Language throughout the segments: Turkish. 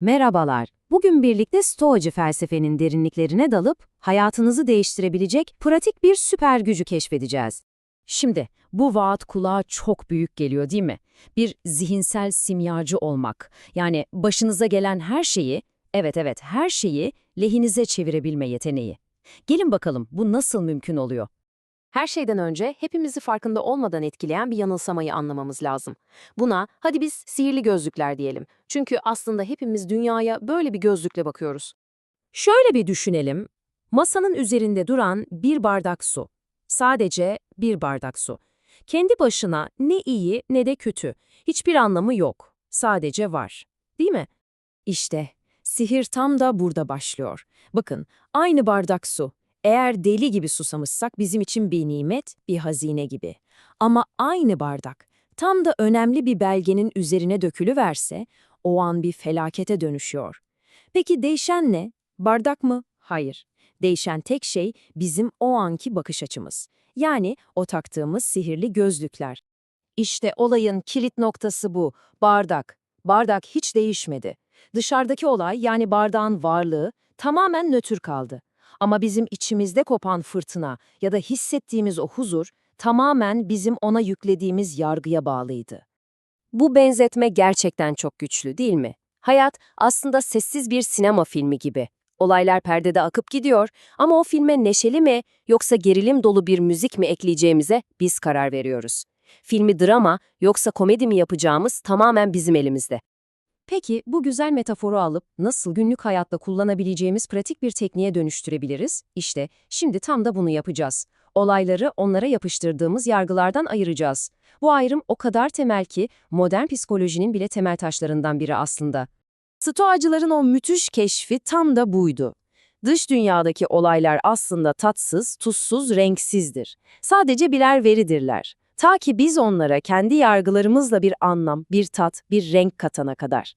Merhabalar. Bugün birlikte Stoacı felsefenin derinliklerine dalıp hayatınızı değiştirebilecek pratik bir süper gücü keşfedeceğiz. Şimdi bu vaat kulağa çok büyük geliyor değil mi? Bir zihinsel simyacı olmak. Yani başınıza gelen her şeyi, evet evet her şeyi lehinize çevirebilme yeteneği. Gelin bakalım bu nasıl mümkün oluyor? Her şeyden önce hepimizi farkında olmadan etkileyen bir yanılsamayı anlamamız lazım. Buna hadi biz sihirli gözlükler diyelim. Çünkü aslında hepimiz dünyaya böyle bir gözlükle bakıyoruz. Şöyle bir düşünelim. Masanın üzerinde duran bir bardak su. Sadece bir bardak su. Kendi başına ne iyi ne de kötü. Hiçbir anlamı yok. Sadece var. Değil mi? İşte sihir tam da burada başlıyor. Bakın aynı bardak su. Eğer deli gibi susamışsak bizim için bir nimet, bir hazine gibi. Ama aynı bardak tam da önemli bir belgenin üzerine dökülüverse o an bir felakete dönüşüyor. Peki değişen ne? Bardak mı? Hayır. Değişen tek şey bizim o anki bakış açımız. Yani o taktığımız sihirli gözlükler. İşte olayın kilit noktası bu. Bardak. Bardak hiç değişmedi. Dışarıdaki olay yani bardağın varlığı tamamen nötr kaldı. Ama bizim içimizde kopan fırtına ya da hissettiğimiz o huzur tamamen bizim ona yüklediğimiz yargıya bağlıydı. Bu benzetme gerçekten çok güçlü değil mi? Hayat aslında sessiz bir sinema filmi gibi. Olaylar perdede akıp gidiyor ama o filme neşeli mi yoksa gerilim dolu bir müzik mi ekleyeceğimize biz karar veriyoruz. Filmi drama yoksa komedi mi yapacağımız tamamen bizim elimizde. Peki bu güzel metaforu alıp nasıl günlük hayatta kullanabileceğimiz pratik bir tekniğe dönüştürebiliriz? İşte şimdi tam da bunu yapacağız. Olayları onlara yapıştırdığımız yargılardan ayıracağız. Bu ayrım o kadar temel ki modern psikolojinin bile temel taşlarından biri aslında. Stoacıların o müthiş keşfi tam da buydu. Dış dünyadaki olaylar aslında tatsız, tuzsuz, renksizdir. Sadece birer veridirler. Ta ki biz onlara kendi yargılarımızla bir anlam, bir tat, bir renk katana kadar.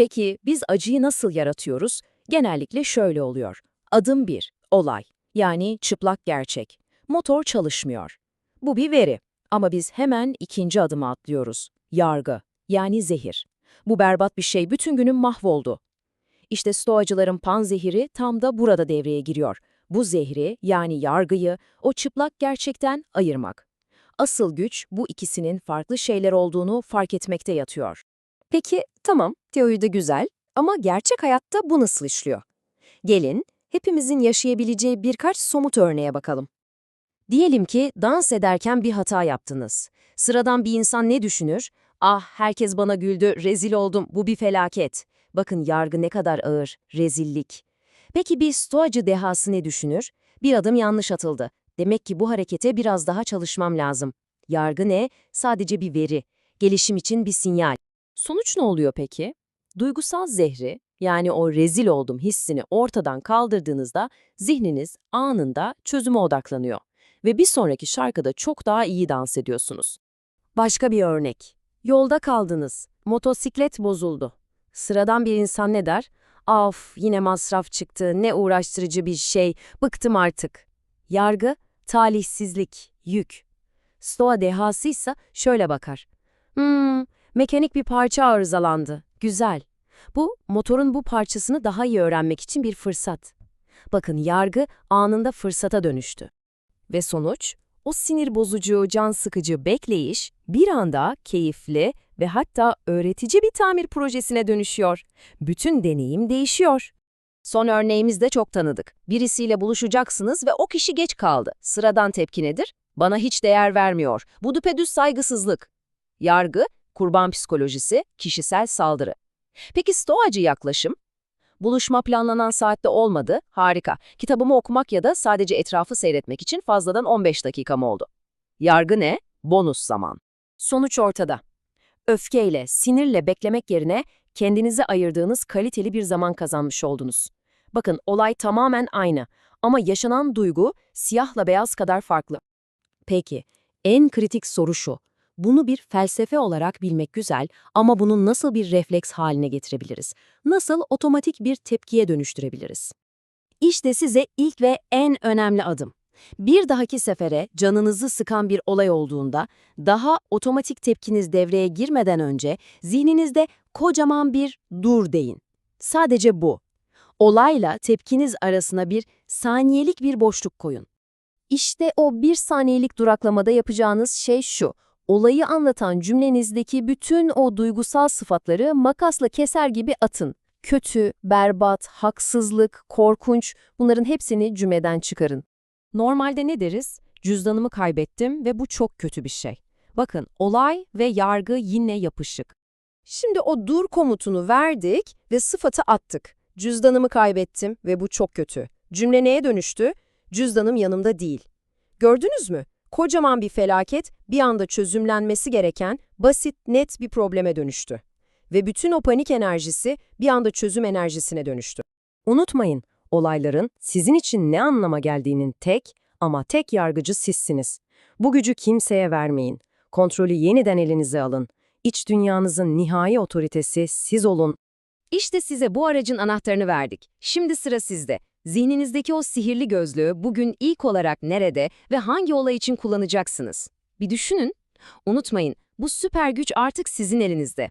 Peki biz acıyı nasıl yaratıyoruz? Genellikle şöyle oluyor. Adım 1. Olay. Yani çıplak gerçek. Motor çalışmıyor. Bu bir veri. Ama biz hemen ikinci adıma atlıyoruz. Yargı. Yani zehir. Bu berbat bir şey bütün günüm mahvoldu. İşte stoacıların panzehiri tam da burada devreye giriyor. Bu zehri yani yargıyı o çıplak gerçekten ayırmak. Asıl güç bu ikisinin farklı şeyler olduğunu fark etmekte yatıyor. Peki tamam teoride güzel ama gerçek hayatta bu nasıl işliyor? Gelin hepimizin yaşayabileceği birkaç somut örneğe bakalım. Diyelim ki dans ederken bir hata yaptınız. Sıradan bir insan ne düşünür? Ah herkes bana güldü, rezil oldum, bu bir felaket. Bakın yargı ne kadar ağır, rezillik. Peki bir stoacı dehası ne düşünür? Bir adım yanlış atıldı. Demek ki bu harekete biraz daha çalışmam lazım. Yargı ne? Sadece bir veri. Gelişim için bir sinyal. Sonuç ne oluyor peki? Duygusal zehri, yani o rezil oldum hissini ortadan kaldırdığınızda zihniniz anında çözüme odaklanıyor. Ve bir sonraki şarkıda çok daha iyi dans ediyorsunuz. Başka bir örnek. Yolda kaldınız. Motosiklet bozuldu. Sıradan bir insan ne der? Af, yine masraf çıktı, ne uğraştırıcı bir şey, bıktım artık. Yargı, talihsizlik, yük. Stoa dehası ise şöyle bakar. Hmm, mekanik bir parça arızalandı. Güzel. Bu, motorun bu parçasını daha iyi öğrenmek için bir fırsat. Bakın yargı anında fırsata dönüştü. Ve sonuç, o sinir bozucu, can sıkıcı bekleyiş bir anda keyifli ve hatta öğretici bir tamir projesine dönüşüyor. Bütün deneyim değişiyor. Son örneğimiz de çok tanıdık. Birisiyle buluşacaksınız ve o kişi geç kaldı. Sıradan tepki nedir? Bana hiç değer vermiyor. Bu düpedüz saygısızlık. Yargı, kurban psikolojisi, kişisel saldırı. Peki stoacı yaklaşım? Buluşma planlanan saatte olmadı, harika. Kitabımı okumak ya da sadece etrafı seyretmek için fazladan 15 dakikam oldu. Yargı ne? Bonus zaman. Sonuç ortada. Öfkeyle, sinirle beklemek yerine kendinize ayırdığınız kaliteli bir zaman kazanmış oldunuz. Bakın olay tamamen aynı ama yaşanan duygu siyahla beyaz kadar farklı. Peki, en kritik soru şu. Bunu bir felsefe olarak bilmek güzel ama bunu nasıl bir refleks haline getirebiliriz? Nasıl otomatik bir tepkiye dönüştürebiliriz? İşte size ilk ve en önemli adım. Bir dahaki sefere canınızı sıkan bir olay olduğunda daha otomatik tepkiniz devreye girmeden önce zihninizde kocaman bir dur deyin. Sadece bu. Olayla tepkiniz arasına bir saniyelik bir boşluk koyun. İşte o bir saniyelik duraklamada yapacağınız şey şu. Olayı anlatan cümlenizdeki bütün o duygusal sıfatları makasla keser gibi atın. Kötü, berbat, haksızlık, korkunç bunların hepsini cümleden çıkarın. Normalde ne deriz? Cüzdanımı kaybettim ve bu çok kötü bir şey. Bakın, olay ve yargı yine yapışık. Şimdi o dur komutunu verdik ve sıfatı attık. Cüzdanımı kaybettim ve bu çok kötü. Cümle neye dönüştü? Cüzdanım yanımda değil. Gördünüz mü? Kocaman bir felaket bir anda çözümlenmesi gereken basit, net bir probleme dönüştü. Ve bütün o panik enerjisi bir anda çözüm enerjisine dönüştü. Unutmayın, olayların sizin için ne anlama geldiğinin tek ama tek yargıcı sizsiniz. Bu gücü kimseye vermeyin. Kontrolü yeniden elinize alın. İç dünyanızın nihai otoritesi siz olun. İşte size bu aracın anahtarını verdik. Şimdi sıra sizde. Zihninizdeki o sihirli gözlüğü bugün ilk olarak nerede ve hangi olay için kullanacaksınız? Bir düşünün. Unutmayın, bu süper güç artık sizin elinizde.